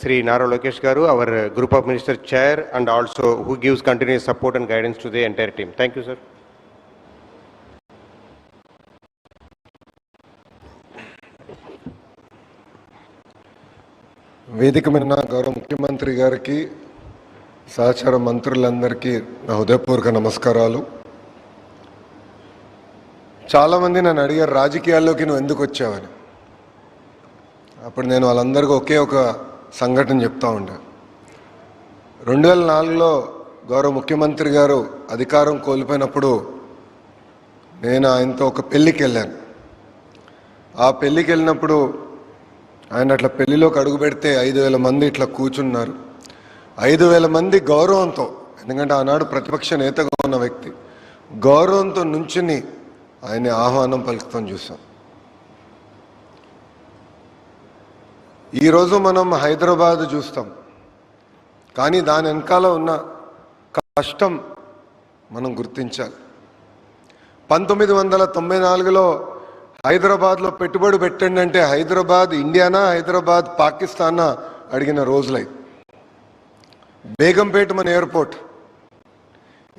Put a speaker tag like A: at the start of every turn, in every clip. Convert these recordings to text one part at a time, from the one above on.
A: Shri Nara Lokesh garu our group of minister chair and also who gives continuous support and guidance to the entire team thank you sir
B: వేదిక మీద గౌరవ ముఖ్యమంత్రి గారికి సహచార మంత్రులందరికీ నా హృదయపూర్వక నమస్కారాలు. చాలామంది నన్ను అడిగారు రాజకీయాల్లోకి నువ్వు ఎందుకు వచ్చావని. అప్పుడు నేను వాళ్ళందరికీ ఒకే ఒక సంఘటన చెప్తా ఉండే రెండు వేల నాలుగులో గౌరవ ముఖ్యమంత్రి గారు అధికారం కోల్పోయినప్పుడు నేను ఆయనతో ఒక పెళ్ళికి వెళ్ళాను ఆ పెళ్ళికి వెళ్ళినప్పుడు ఆయన అట్లా పెళ్ళిలోకి అడుగు పెడితే ఐదు వేల మంది ఇట్లా కూర్చున్నారు. ఐదు వేల మంది గౌరవంతో ఎందుకంటే ఆనాడు ప్రతిపక్ష నేతగా ఉన్న వ్యక్తి గౌరవంతో నుంచుని ఆయన ఆహ్వానం పలుకుతాం చూసాం. ఈరోజు మనం హైదరాబాద్ చూస్తాం. కానీ దాని వెనకాల ఉన్న కష్టం మనం గుర్తించాలి. పంతొమ్మిది వందల తొంభై నాలుగులో హైదరాబాద్లో పెట్టుబడి పెట్టండి అంటే హైదరాబాద్ ఇండియానా హైదరాబాద్ పాకిస్తానా అడిగిన రోజులై. బేగంపేట మన ఎయిర్పోర్ట్.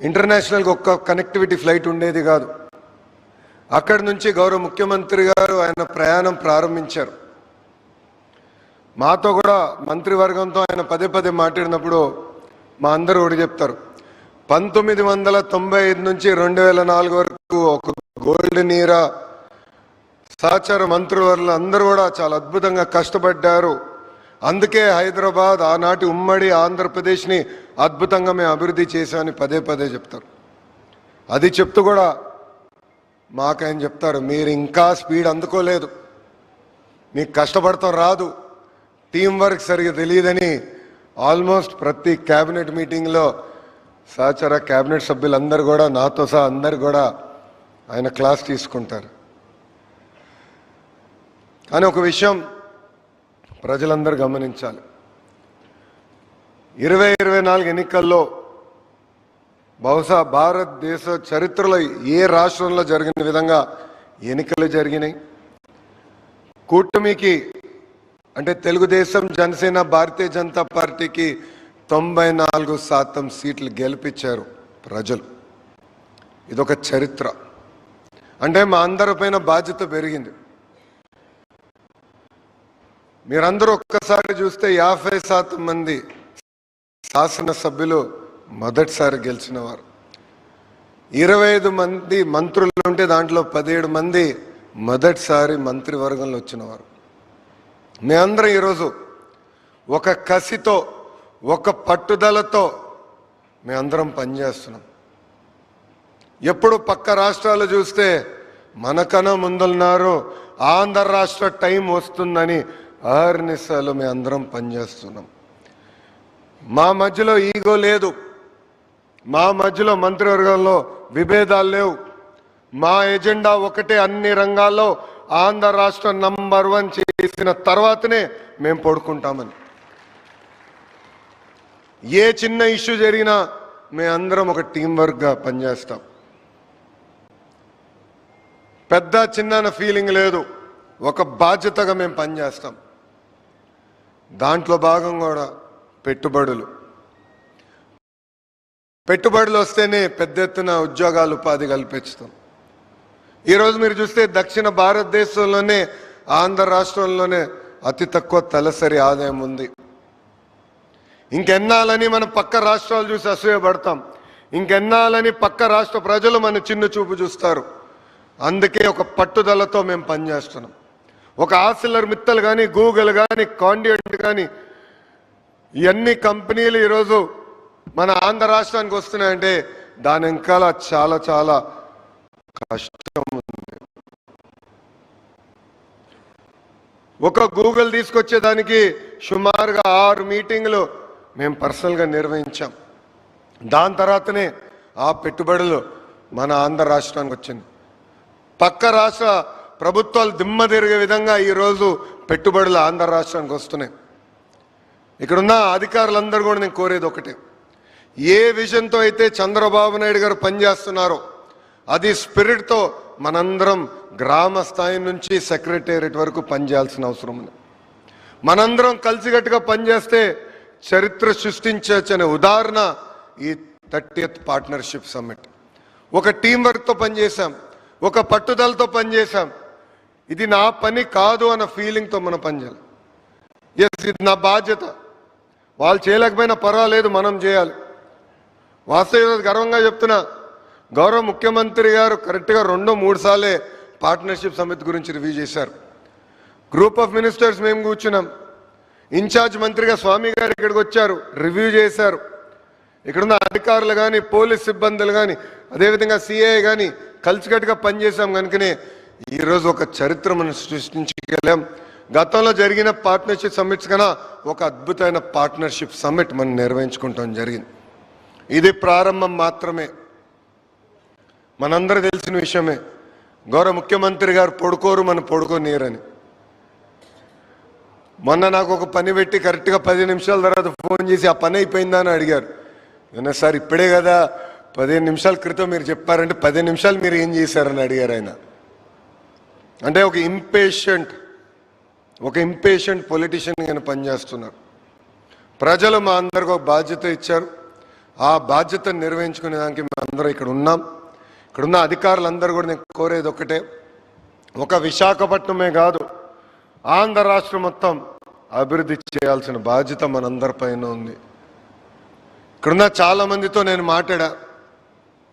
B: ఇంటర్నేషనల్గా ఒక్క కనెక్టివిటీ ఫ్లైట్ ఉండేది కాదు. అక్కడి నుంచి గౌరవ ముఖ్యమంత్రి గారు ఆయన ప్రయాణం ప్రారంభించారు. మాతో కూడా మంత్రివర్గంతో ఆయన పదే పదే మాట్లాడినప్పుడు మా అందరూ ఒకటి చెప్తారు. పంతొమ్మిది వందల తొంభై ఐదు నుంచి రెండు వేల నాలుగు వరకు ఒక గోల్డెన్ నీరా సహచార మంత్రివర్లు అందరూ కూడా చాలా అద్భుతంగా కష్టపడ్డారు. అందుకే హైదరాబాద్ ఆనాటి ఉమ్మడి ఆంధ్రప్రదేశ్ని అద్భుతంగా మేము అభివృద్ధి చేశామని పదే పదే చెప్తారు. అది చెప్తూ కూడా మాకు ఆయన చెప్తారు మీరు ఇంకా స్పీడ్ అందుకోలేదు. మీకు కష్టపడతాం రాదు. టీం వర్క్ సరిగా తెలియదని ఆల్మోస్ట్ ప్రతి క్యాబినెట్ మీటింగ్లో సహచర క్యాబినెట్ సభ్యులందరూ కూడా నాతో సహా అందరు కూడా ఆయన క్లాస్ తీసుకుంటారు. కానీ ఒక విషయం ప్రజలందరూ గమనించాలి. ఇరవై ఇరవై నాలుగు ఎన్నికల్లో బహుశా భారతదేశ చరిత్రలో ఏ రాష్ట్రంలో జరిగిన విధంగా ఎన్నికలు జరిగినాయి? కూటమికి అంటే తెలుగుదేశం జనసేన భారతీయ జనతా పార్టీకి తొంభై నాలుగు శాతం సీట్లు గెలిపించారు ప్రజలు. ఇదొక చరిత్ర. అంటే మా అందరిపైన బాధ్యత పెరిగింది. మీరందరూ ఒక్కసారి చూస్తే యాభై శాతం మంది శాసనసభ్యులు మొదటిసారి గెలిచిన వారు ఇరవై ఐదు మంది మంత్రులు ఉంటే దాంట్లో పదిహేడు మంది మొదటిసారి మంత్రివర్గంలో వచ్చినవారు. మేమందరం ఈరోజు ఒక కసితో ఒక పట్టుదలతో మేమందరం పనిచేస్తున్నాం. ఎప్పుడు పక్క రాష్ట్రాలు చూస్తే మనకన్నా ముందున్నారు ఆంధ్ర రాష్ట్ర టైం వస్తుందని ఆహర్నిశాలు మేము అందరం పనిచేస్తున్నాం. మా మధ్యలో ఈగో లేదు. మా మధ్యలో మంత్రివర్గంలో విభేదాలు లేవు. మా ఎజెండా ఒకటే అన్ని రంగాల్లో ఆంధ్ర రాష్ట్రం నంబర్ వన్ చేసిన తర్వాతనే మేము పడుకుంటామని. ఏ చిన్న ఇష్యూ జరిగినా మేమందరం ఒక టీం వర్క్గా పనిచేస్తాం. పెద్ద చిన్న ఫీలింగ్ లేదు. ఒక బాధ్యతగా మేము పనిచేస్తాం. దాంట్లో భాగం కూడా పెట్టుబడులు. పెట్టుబడులు వస్తేనే పెద్ద ఎత్తున ఉద్యోగాలు ఉపాధి కల్పించుతాం ఈరోజు మీరు చూస్తే దక్షిణ భారతదేశంలోనే ఆంధ్ర రాష్ట్రంలోనే అతి తక్కువ తలసరి ఆదాయం ఉంది. ఇంకెన్నాళ్ళని మనం పక్క రాష్ట్రాలు చూసి అసూయపడతాం. ఇంకెన్నాళ్ళని పక్క రాష్ట్ర ప్రజలు మన చిన్న చూపు చూస్తారు. అందుకే ఒక పట్టుదలతో మేము పనిచేస్తున్నాం. ఒక ఆసిల్లర్ మిత్తలు కానీ గూగుల్ కానీ కాండియంట్ కానీ ఇవన్నీ కంపెనీలు ఈరోజు మన ఆంధ్ర రాష్ట్రానికి వస్తున్నాయంటే దాని వెనకాల చాలా చాలా కష్టం ఒక గూగుల్ తీసుకొచ్చేదానికి సుమారుగా ఆరు మీటింగ్లు మేము పర్సనల్గా నిర్వహించాం. దాని తర్వాతనే ఆ పెట్టుబడులు మన ఆంధ్ర రాష్ట్రానికి వచ్చింది. పక్క రాష్ట్ర ప్రభుత్వాలు దిమ్మ తిరిగే విధంగా ఈరోజు పెట్టుబడులు ఆంధ్ర రాష్ట్రానికి వస్తున్నాయి. ఇక్కడున్న అధికారులందరూ కూడా నేను కోరేది ఒకటే. ఏ విజన్తో అయితే చంద్రబాబు నాయుడు గారు పనిచేస్తున్నారో అది స్పిరిట్తో మనందరం గ్రామ స్థాయి నుంచి సెక్రటేరియట్ వరకు పనిచేయాల్సిన అవసరం ఉంది. మనందరం కలిసికట్టుగా పనిచేస్తే చరిత్ర సృష్టించవచ్చు అనే ఉదాహరణ ఈ థర్టీయత్ పార్ట్నర్షిప్ సమ్మిట్. ఒక టీం వర్క్తో పనిచేశాం ఒక పట్టుదలతో పనిచేశాం. ఇది నా పని కాదు అన్న ఫీలింగ్తో మనం పనిచేయాలి. ఎస్ ఇది నా బాధ్యత. వాళ్ళు చేయలేకపోయినా పర్వాలేదు మనం చేయాలి. వాస్తవ గర్వంగా చెప్తున్నా గౌరవ ముఖ్యమంత్రి గారు కరెక్ట్గా రెండు మూడు సార్లే పార్ట్నర్షిప్ సమితి గురించి రివ్యూ చేశారు. గ్రూప్ ఆఫ్ మినిస్టర్స్ మేము కూర్చున్నాం. ఇన్ఛార్జ్ మంత్రిగా స్వామి గారు ఇక్కడికి వచ్చారు రివ్యూ చేశారు. ఇక్కడున్న అధికారులు కానీ పోలీస్ సిబ్బందులు కానీ అదేవిధంగా సిఐ కానీ కలిసికట్టుగా పనిచేసాం కనుకనే ఈరోజు ఒక చరిత్ర మనం సృష్టించగలం. గతంలో జరిగిన పార్ట్నర్షిప్ సమ్మిట్స్ కన్నా ఒక అద్భుతమైన పార్ట్నర్షిప్ సమ్మిట్ మనం నిర్వహించుకుంటాం జరిగింది. ఇది ప్రారంభం మాత్రమే. మనందరూ తెలిసిన విషయమే. గౌరవ ముఖ్యమంత్రి గారు పొడుకోరు మన పొడుకోనీరని మొన్న నాకు ఒక పని పెట్టి కరెక్ట్గా పది నిమిషాల తర్వాత ఫోన్ చేసి ఆ పని అయిపోయిందా? అని అడిగారు. నేను సార్ ఇప్పుడే కదా. పదిహేను నిమిషాల క్రితం మీరు చెప్పారంటే పదిహేను నిమిషాలు మీరు ఏం చేశారని అడిగారు ఆయన. అంటే ఒక ఇంపేషెంట్ ఒక ఇంపేషెంట్ పొలిటీషియన్ కానీ పనిచేస్తున్నారు. ప్రజలు మా అందరికి ఒక బాధ్యత ఇచ్చారు. ఆ బాధ్యతను నిర్వహించుకునే దానికి మేము అందరం ఇక్కడ ఉన్నాం. ఇక్కడున్న అధికారులందరూ కూడా నేను కోరేది ఒకటే ఒక విశాఖపట్నమే కాదు ఆంధ్ర రాష్ట్రం మొత్తం అభివృద్ధి చేయాల్సిన బాధ్యత మనందరిపైన ఉంది. ఇక్కడున్న చాలా మందితో నేను మాట్లాడా.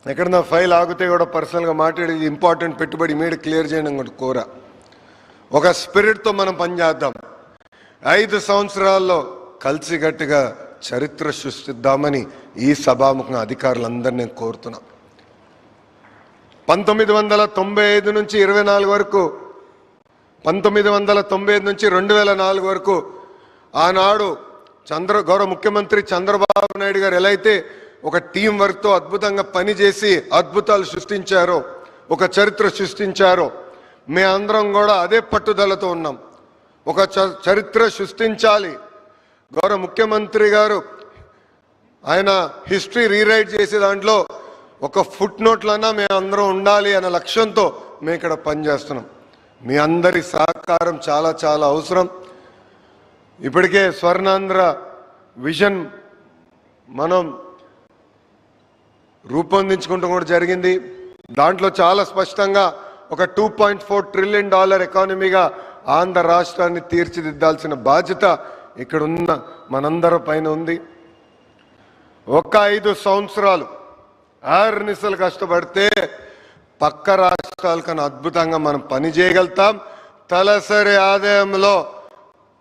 B: ఎక్కడన్నా ఫైల్ ఆగితే కూడా పర్సనల్గా మాట్లాడి ఇది ఇంపార్టెంట్ పెట్టుబడి మీద క్లియర్ చేయడం కూడా కోరా. ఒక స్పిరిట్తో మనం పనిచేద్దాం. ఐదు సంవత్సరాల్లో కలిసిగట్టుగా చరిత్ర సృష్టిద్దామని ఈ సభాముఖంగా అధికారులందరినీ నేను పంతొమ్మిది వందల తొంభై ఐదు నుంచి ఇరవై నాలుగు వరకు పంతొమ్మిది వందల తొంభై ఐదు నుంచి రెండు వేల నాలుగు వరకు ఆనాడు చంద్ర గౌరవ ముఖ్యమంత్రి చంద్రబాబు నాయుడు గారు ఎలా అయితే ఒక టీం వర్క్తో అద్భుతంగా పనిచేసి అద్భుతాలు సృష్టించారో ఒక చరిత్ర సృష్టించారో మే అందరం కూడా అదే పట్టుదలతో ఉన్నాం. ఒక చ- చరిత్ర సృష్టించాలి. గౌరవ ముఖ్యమంత్రి గారు ఆయన హిస్టరీ రీరైట్ చేసే దాంట్లో ఒక ఫుట్ నోట్లన్నా మేమందరం ఉండాలి అనే లక్ష్యంతో మేము ఇక్కడ పనిచేస్తున్నాం. మీ అందరి సహకారం చాలా చాలా అవసరం. ఇప్పటికే స్వర్ణాంధ్ర విజన్ మనం రూపొందించుకుంటూ కూడా జరిగింది. దాంట్లో చాలా స్పష్టంగా ఒక two point four trillion dollar ఎకానమీగా Andhra రాష్ట్రాన్ని తీర్చిదిద్దాల్సిన బాధ్యత ఇక్కడ ఉన్న మనందరి పైన ఉంది. ఒక ఐదు సంవత్సరాలు ఆర్నిసలు కష్టపడితే పక్క రాష్ట్రాల కన్నా అద్భుతంగా మనం పని చేయగలుగుతాం. తలసరి ఆదాయంలో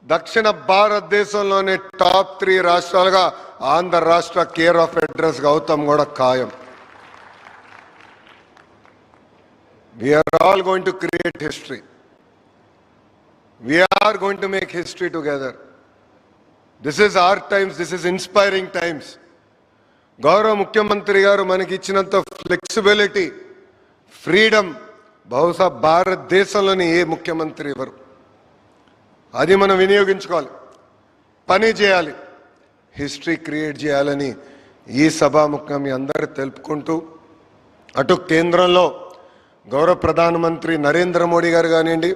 B: దక్షిణ భారతదేశంలోనే టాప్ త్రీ రాష్ట్రాలుగా ఆంధ్ర రాష్ట్ర కేర్ ఆఫ్ అడ్రస్ గౌతమ్ కూడా ఖాయం. We're all going to create history we're going to make history together this is our times this is inspiring times గౌరవ ముఖ్యమంత్రి గారు మనకి ఇచ్చినంత ఫ్లెక్సిబిలిటీ ఫ్రీడమ్ బహుశా భారతదేశంలోని ఏ ముఖ్యమంత్రి ఇవ్వరు అది మనం వినియోగించుకోవాలి. పని చేయాలి. హిస్టరీ క్రియేట్ చేయాలని ఈ సభాముఖం మీ అందరూ తెలుపుకుంటూ అటు కేంద్రంలో గౌరవ ప్రధానమంత్రి నరేంద్ర మోడీ గారు కానివ్వండి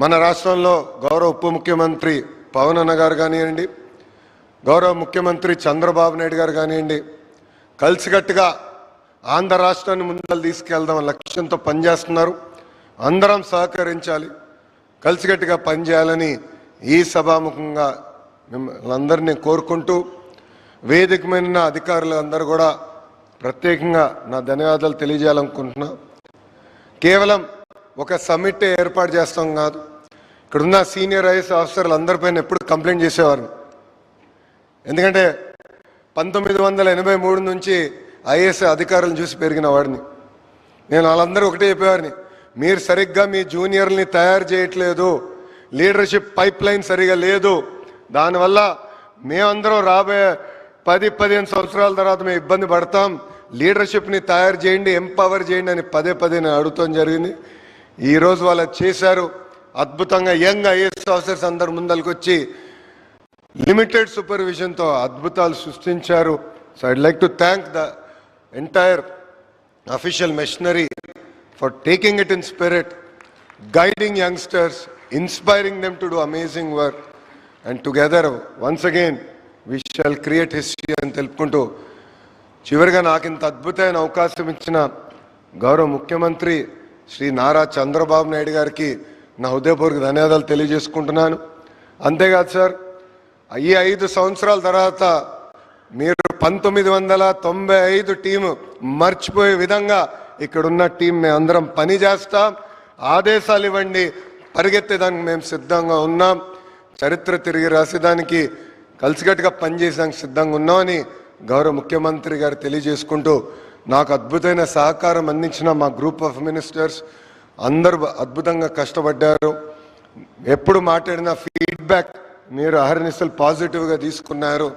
B: మన రాష్ట్రంలో గౌరవ ఉప ముఖ్యమంత్రి పవన్ అన్న గారు కానివ్వండి గౌరవ ముఖ్యమంత్రి చంద్రబాబు నాయుడు గారు కానివ్వండి కలిసికట్టుగా ఆంధ్ర రాష్ట్రాన్ని ముందలు తీసుకెళ్దాం లక్ష్యంతో పనిచేస్తున్నారు. అందరం సహకరించాలి కలిసికట్టుగా పనిచేయాలని ఈ సభాముఖంగా మిమ్మల్ని అందరినీ కోరుకుంటూ వేదికమైన అధికారులు అందరూ కూడా ప్రత్యేకంగా నా ధన్యవాదాలు తెలియజేయాలనుకుంటున్నా. కేవలం ఒక సమిట్ ఏర్పాటు చేస్తాం కాదు ఇక్కడున్న సీనియర్ ఐఎస్ ఆఫీసర్లు అందరిపైన ఎప్పుడు కంప్లైంట్ చేసేవారు ఎందుకంటే పంతొమ్మిది వందల ఎనభై మూడు నుంచి ఐఏఎస్ అధికారులను చూసి పెరిగిన వాడిని. నేను వాళ్ళందరూ ఒకటే చెప్పేవాడిని. మీరు సరిగ్గా మీ జూనియర్ని తయారు చేయట్లేదు. లీడర్షిప్ పైప్ లైన్ సరిగా లేదు. దానివల్ల మేమందరం రాబోయే పది పదిహేను సంవత్సరాల తర్వాత మేము ఇబ్బంది పడతాం. లీడర్షిప్ని తయారు చేయండి ఎంపవర్ చేయండి అని పదే పదే నేను అడుగుతాం జరిగింది. ఈరోజు వాళ్ళు చేశారు. అద్భుతంగా యంగ్ ఐఏఎస్ ఆఫీసర్స్ అందరు ముందరికి వచ్చి లిమిటెడ్ సూపర్విజన్తో అద్భుతాలు సృష్టించారు. So I'd like to thank the entire official machinery for taking it in spirit guiding youngsters inspiring them to do amazing work and together once again we shall create history అని తెలుపుకుంటూ చివరిగా నాకు ఇంత అద్భుతమైన అవకాశం ఇచ్చిన గౌరవ ముఖ్యమంత్రి శ్రీ నారా చంద్రబాబు నాయుడు గారికి నా హృదయపూర్వక ధన్యవాదాలు తెలియజేసుకుంటున్నాను. అంతేకాదు సార్ ఈ ఐదు సంవత్సరాల తర్వాత మీరు పంతొమ్మిది వందల తొంభై ఐదు టీము మర్చిపోయే విధంగా ఇక్కడున్న టీం మేము అందరం పని చేస్తాం. ఆదేశాలు ఇవ్వండి. పరిగెత్తేదానికి మేము సిద్ధంగా ఉన్నాం. చరిత్ర తిరిగి రాసేదానికి కలిసికట్టుగా పనిచేసేదానికి సిద్ధంగా ఉన్నామని గౌరవ ముఖ్యమంత్రి గారు తెలియజేసుకుంటూ నాకు అద్భుతమైన సహకారం అందించిన మా గ్రూప్ ఆఫ్ మినిస్టర్స్ అందరూ అద్భుతంగా కష్టపడ్డారు. ఎప్పుడు మాట్లాడిన ఫీడ్బ్యాక్ మీరు అహర్నిశలు పాజిటివ్గా తీసుకున్నారు.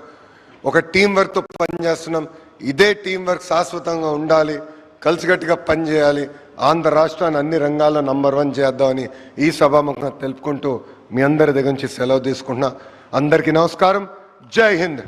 B: ఒక టీం వర్క్తో పనిచేస్తున్నాం ఇదే టీం వర్క్ శాశ్వతంగా ఉండాలి. కలిసికట్టుగా పనిచేయాలి ఆంధ్ర రాష్ట్రాన్ని అన్ని రంగాల్లో నంబర్ వన్ చేద్దామని ఈ సభాముఖంగా తెలుపుకుంటూ మీ అందరి దగ్గర నుంచి సెలవు తీసుకుంటున్నా. అందరికీ నమస్కారం. జై హింద్.